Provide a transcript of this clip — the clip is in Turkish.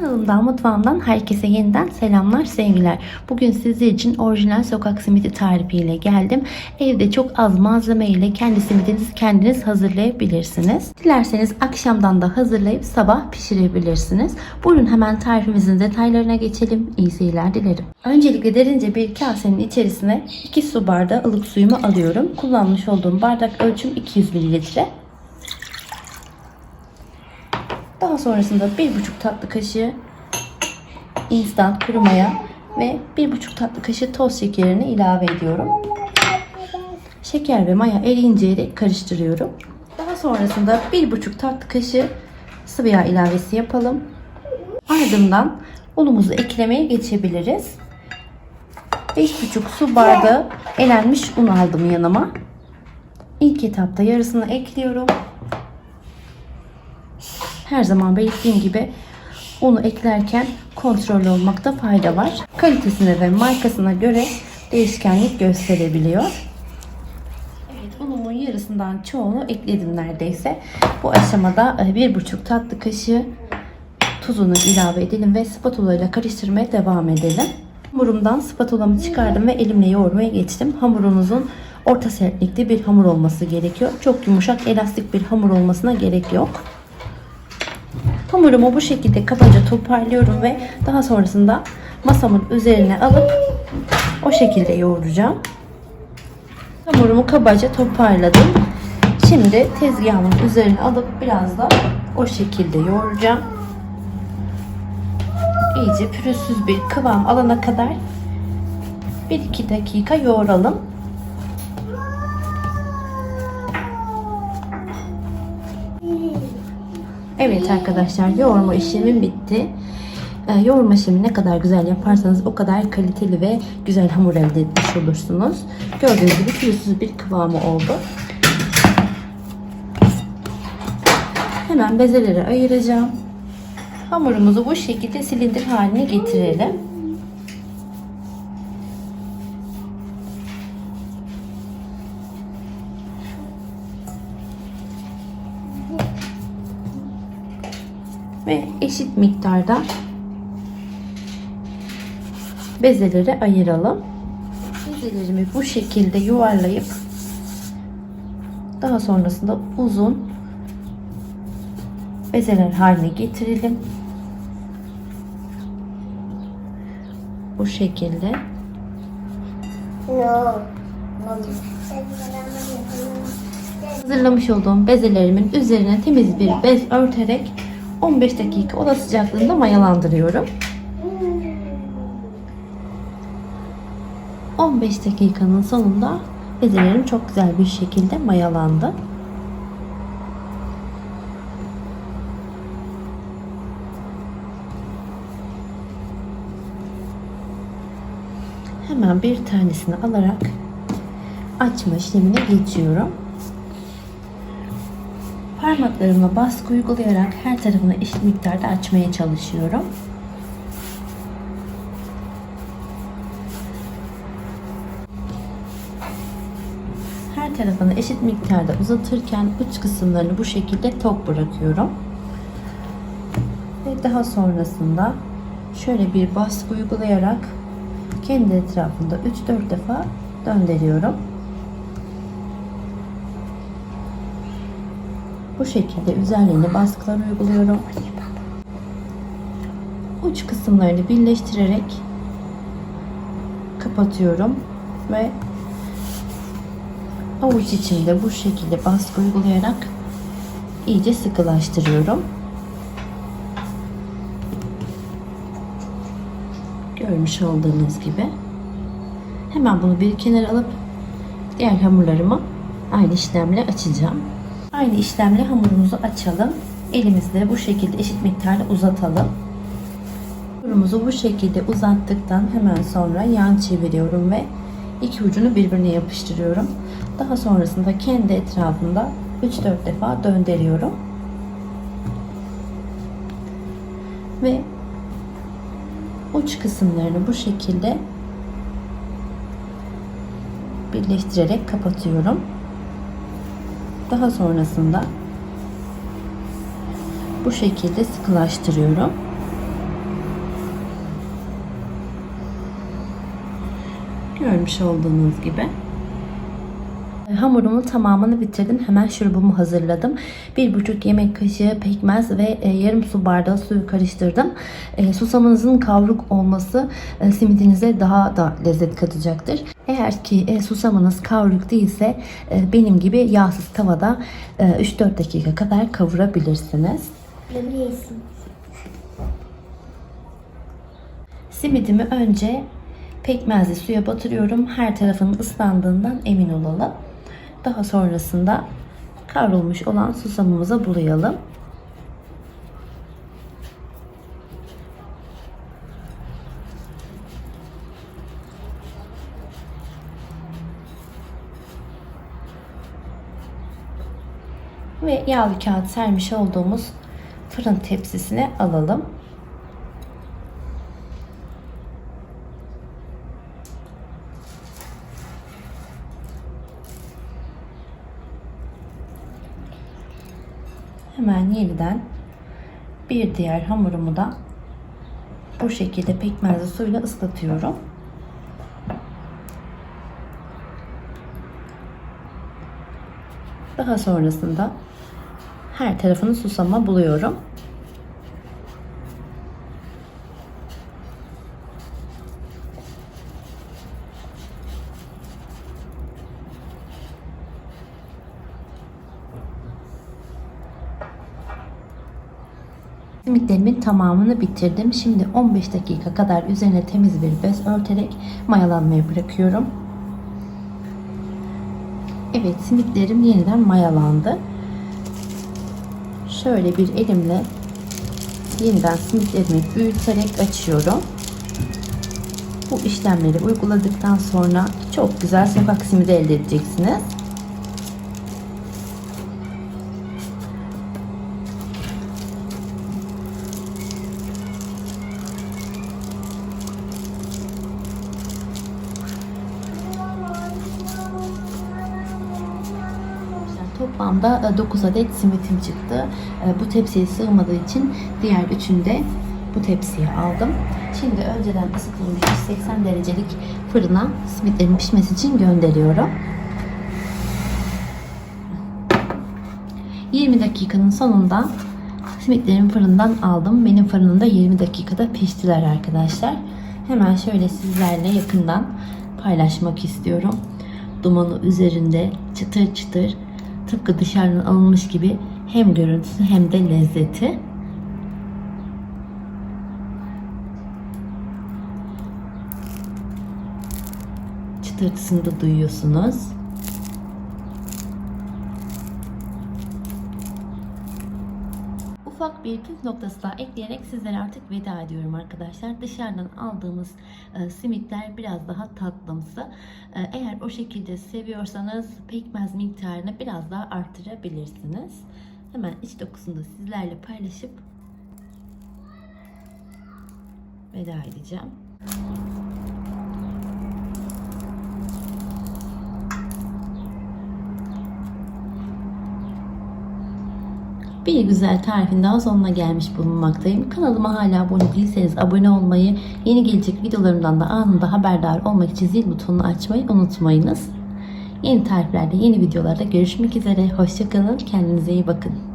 Kanalımdan, mutfağımdan herkese yeniden selamlar, sevgiler. Bugün sizler için orijinal sokak simidi tarifiyle geldim. Evde çok az malzeme ile kendi simidinizi kendiniz hazırlayabilirsiniz. Dilerseniz akşamdan da hazırlayıp sabah pişirebilirsiniz. Buyurun hemen tarifimizin detaylarına geçelim. İyi seyirler dilerim. Öncelikle derince bir kasenin içerisine 2 su bardağı ılık suyumu alıyorum. Kullanmış olduğum bardak ölçüm 200 mililitre. Daha sonrasında 1,5 tatlı kaşığı instant kuru maya ve 1,5 tatlı kaşığı toz şekerini ilave ediyorum. Şeker ve maya eriyinceye dek karıştırıyorum. Daha sonrasında 1,5 tatlı kaşığı sıvı yağ ilavesi yapalım. Ardından unumuzu eklemeye geçebiliriz. 5,5 su bardağı elenmiş un aldım yanıma. İlk etapta yarısını ekliyorum. Her zaman belirttiğim gibi unu eklerken kontrollü olmakta fayda var. Kalitesine ve markasına göre değişkenlik gösterebiliyor. Evet unumun yarısından çoğunu ekledim neredeyse. Bu aşamada e, bir buçuk tatlı kaşığı tuzunu ilave edelim ve spatula ile karıştırmaya devam edelim. Hamurumdan spatulamı çıkardım ve elimle yoğurmaya geçtim. Hamurunuzun orta sertlikte bir hamur olması gerekiyor. Çok yumuşak, elastik bir hamur olmasına gerek yok. Hamurumu bu şekilde kabaca toparlıyorum ve daha sonrasında masamın üzerine alıp o şekilde yoğuracağım. Hamurumu kabaca toparladım. Şimdi tezgahımın üzerine alıp biraz da o şekilde yoğuracağım. İyice pürüzsüz bir kıvam alana kadar 1-2 dakika yoğuralım. Evet arkadaşlar yoğurma işlemim bitti. Ee, yoğurma işlemi ne kadar güzel yaparsanız o kadar kaliteli ve güzel hamur elde etmiş olursunuz. Gördüğünüz gibi pürüzsüz bir kıvamı oldu. Hemen bezeleri ayıracağım. Hamurumuzu bu şekilde silindir haline getirelim. Ve eşit miktarda bezeleri ayıralım. Bezelerimi bu şekilde yuvarlayıp daha sonrasında uzun bezeler haline getirelim. Bu şekilde. Hazırlamış olduğum bezelerimin üzerine temiz bir bez örterek 15 dakika oda sıcaklığında mayalandırıyorum. 15 dakikanın sonunda bezelerim çok güzel bir şekilde mayalandı. Hemen bir tanesini alarak açma işlemine geçiyorum. Parmaklarımla baskı uygulayarak her tarafını eşit miktarda açmaya çalışıyorum. Her tarafını eşit miktarda uzatırken uç kısımlarını bu şekilde tok bırakıyorum. Ve daha sonrasında şöyle bir baskı uygulayarak kendi etrafında 3-4 defa döndürüyorum. Bu şekilde üzerlerine baskılar uyguluyorum. Uç kısımlarını birleştirerek kapatıyorum ve avuç içinde bu şekilde baskı uygulayarak iyice sıkılaştırıyorum. Görmüş olduğunuz gibi. Hemen bunu bir kenara alıp diğer hamurlarımı aynı işlemle açacağım. Aynı işlemle hamurumuzu açalım. Elimizle bu şekilde eşit miktarda uzatalım. Hamurumuzu bu şekilde uzattıktan hemen sonra yan çeviriyorum ve iki ucunu birbirine yapıştırıyorum. Daha sonrasında kendi etrafında 3-4 defa döndürüyorum. Ve uç kısımlarını bu şekilde birleştirerek kapatıyorum. Daha sonrasında bu şekilde sıkılaştırıyorum. Görmüş olduğunuz gibi. Hamurumun tamamını bitirdim. Hemen şurubumu hazırladım. 1,5 yemek kaşığı pekmez ve e, yarım su bardağı suyu karıştırdım. E, susamınızın kavruk olması e, simidinize daha da lezzet katacaktır. Eğer ki e, susamınız kavruk değilse e, benim gibi yağsız tavada e, 3-4 dakika kadar kavurabilirsiniz. Simidimi önce pekmezli suya batırıyorum. Her tarafının ıslandığından emin olalım. Daha sonrasında kavrulmuş olan susamımıza bulayalım. Ve yağlı kağıt sermiş olduğumuz fırın tepsisine alalım. Hemen yeniden bir diğer hamurumu da bu şekilde pekmezli suyla ıslatıyorum. Daha sonrasında her tarafını susama buluyorum. Simitlerimin tamamını bitirdim. Şimdi 15 dakika kadar üzerine temiz bir bez örterek mayalanmaya bırakıyorum. Evet simitlerim yeniden mayalandı. Şöyle bir elimle yeniden simitlerimi büyüterek açıyorum. Bu işlemleri uyguladıktan sonra çok güzel sokak simidi elde edeceksiniz. Toplamda 9 adet simitim çıktı. E, Bu tepsiye sığmadığı için diğer üçünü de bu tepsiye aldım. Şimdi önceden ısıtılmış 180 derecelik fırına simitlerin pişmesi için gönderiyorum. 20 dakikanın sonunda simitlerimi fırından aldım. Benim fırınımda 20 dakikada piştiler arkadaşlar. Hemen şöyle sizlerle yakından paylaşmak istiyorum. Dumanı üzerinde çıtır çıtır tıpkı dışarıdan alınmış gibi hem görüntüsü hem de lezzeti. Çıtırtısını da duyuyorsunuz. Ufak bir püf noktası daha ekleyerek sizlere artık veda ediyorum arkadaşlar. Dışarıdan aldığımız e, simitler biraz daha tatlımsı. E, eğer o şekilde seviyorsanız pekmez miktarını biraz daha artırabilirsiniz. Hemen iç dokusunu da sizlerle paylaşıp veda edeceğim. Bir güzel tarifin daha sonuna gelmiş bulunmaktayım. Kanalıma hala abone değilseniz abone olmayı, yeni gelecek videolarımdan da anında haberdar olmak için zil butonunu açmayı unutmayınız. Yeni tariflerde, yeni videolarda görüşmek üzere. Hoşçakalın. Kendinize iyi bakın.